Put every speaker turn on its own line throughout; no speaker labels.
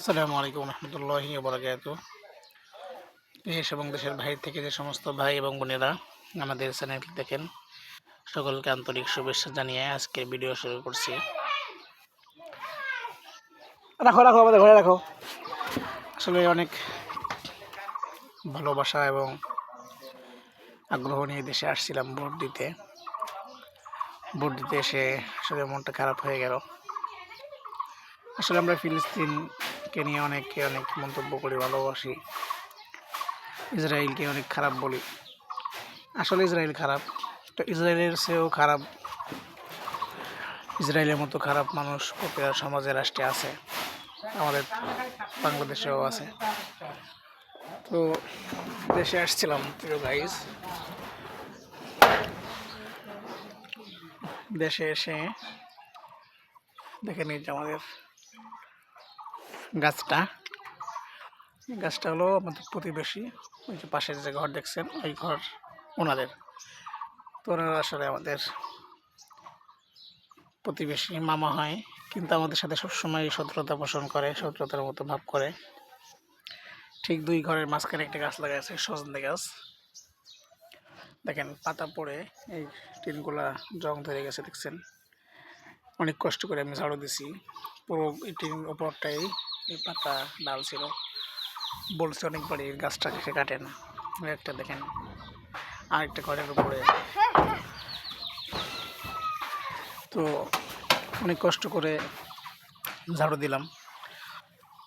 আসসালামু আলাইকুম রহমতুল্লাহি বরাকাত দেশ এবং দেশের বাইরে থেকে যে সমস্ত ভাই এবং বোনেরা আমাদের চ্যানেল দেখেন সকলকে আন্তরিক শুভেচ্ছা জানিয়ে আজকে ভিডিও শুরু করছি। রাখো রাখো আমাদের ঘরে রাখো। আসলে অনেক ভালোবাসা এবং আগ্রহ নিয়ে দেশে আসছিলাম ভোট দিতে। ভোট দিতে এসে আসলে মনটা খারাপ হয়ে গেল। আসলে আমরা ফিলিস্তিনকে নিয়ে অনেকে অনেক মন্তব্য করি, ভালোবাসি। ইসরায়েলকে অনেক খারাপ বলি। আসলে ইসরায়েল খারাপ, তো ইসরায়েলের চেয়েও খারাপ, ইসরায়েলের মতো খারাপ মানুষ প্রতিটা সমাজে, রাষ্ট্রে আছে। আমাদের বাংলাদেশেও আছে। তো দেশে আসছিলাম, প্রিয় গাইজ দেশে এসে দেখে যে আমাদের গাছটা। গাছটা হলো আমাদের প্রতিবেশী। ওই যে পাশের যে ঘর দেখছেন, ওই ঘর ওনাদের। তো ওনারা আসলে আমাদের প্রতিবেশী, মামা হয়। কিন্তু আমাদের সাথে সবসময় শত্রুতা পোষণ করে, শত্রুতার মতো ভাব করে। ঠিক দুই ঘরের মাঝখানে একটা গাছ লাগা আছে, সজনে গাছ। দেখেন, পাতা পড়ে, এই টিনগুলা জং ধরে গেছে, দেখছেন? অনেক কষ্ট করে আমি ঝাড়ু দিছি। পুরো এই টিন ওপরটাই এই পাতা ডাল ছিল। বলছে অনেকবার এই গাছটা সে কাটে না। একটা দেখেন, আরেকটা ঘরের উপরে। তো অনেক কষ্ট করে ঝাড়ু দিলাম।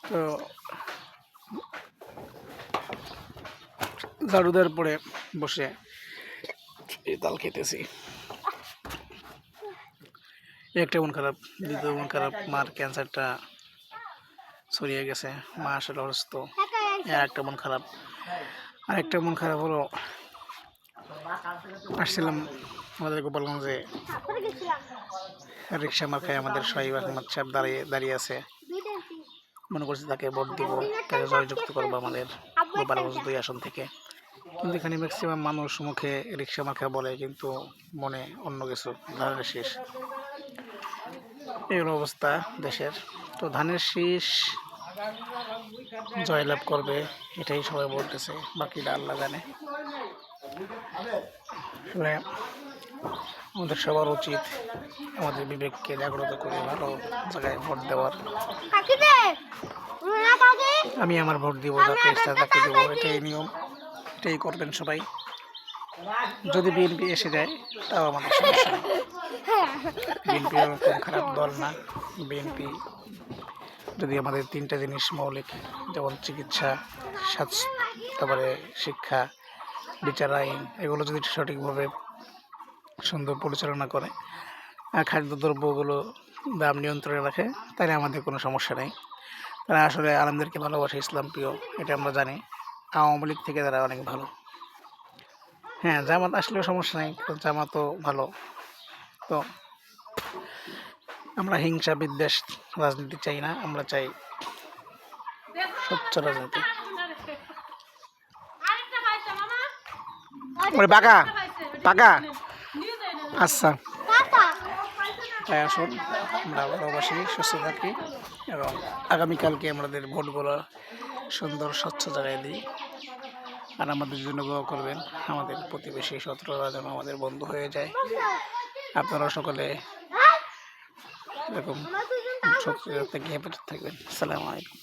তো ঝাড়ু দেওয়ার পরে বসে এই তাল খেতেছি। একটা মন খারাপ, দ্বিতীয় মন খারাপ, মার ক্যান্সারটা ছড়িয়ে গেছে। মা আসলে অসুস্থ। আর একটা মন খারাপ। আর একটা মন খারাপ হলো আসছিলাম আমাদের গোপালগঞ্জে। রিক্সা মার্কায় আমাদের সোহাইব আহমদ সাহেব দাঁড়িয়ে দাঁড়িয়ে আছে। মনে করছি তাকে ভোট দিব তাকে জয়যুক্ত করব আমাদের গোপালগঞ্জ দুই আসন থেকে। কিন্তু এখানে ম্যাক্সিমাম মানুষ মুখে রিক্সা মার্কা বলে কিন্তু মনে অন্য কিছু ধানের শীষ। এই অবস্থা দেশের। তো ধানের শীষ জয়লাভ করবে এটাই সবাই বলতেছে বাকিটা আল্লাহ জানে। আমাদের সবার উচিত আমাদের বিবেককে জাগ্রত করে ভালো জায়গায় ভোট দেওয়ার। আমি আমার ভোট দিব যাকে ইচ্ছা তাকে দেবো এটাই নিয়ম এটাই করবেন সবাই। যদি বিএনপি এসে যায় তাও আমাদের সমস্যা নেই। বিএনপি খারাপ দল না বিএনপি যদি আমাদের তিনটা জিনিস মৌলিক, যেমন চিকিৎসা স্বাস্থ্য তারপরে শিক্ষা, বিচার আইন, এগুলো যদি সঠিকভাবে সুন্দর পরিচালনা করে খাদ্যদ্রব্যগুলো দাম নিয়ন্ত্রণে রাখে, তাহলে আমাদের কোনো সমস্যা নেই। তারা আসলে আলমদেরকে ভালোবাসে, ইসলাম প্রিয়, এটা আমরা জানি। আওয়ামী লীগ থেকে তারা অনেক ভালো। হ্যাঁ জামাত আসলেও সমস্যা নেই জামাতও ভালো। তো আমরা হিংসা বিদ্বেষ রাজনীতি চাই না, আমরা চাই স্বচ্ছ রাজনীতি। ওরে বাঁকা পাকা আচ্ছা। তাই আসুন, আমরা ভালোবাসি সুস্থ থাকি এবং আগামীকালকে আমাদের ভোটগুলো সুন্দর, স্বচ্ছ জায়গায় দিই। আর আমাদের জন্য দোয়া করবেন, আমাদের প্রতিবেশী শত্রুরা যেন আমাদের বন্ধু হয়ে যায়। আপনারা সকলে এরকম শত্রু থেকে হেফাজত থাকবেন। আসসালামু আলাইকুম।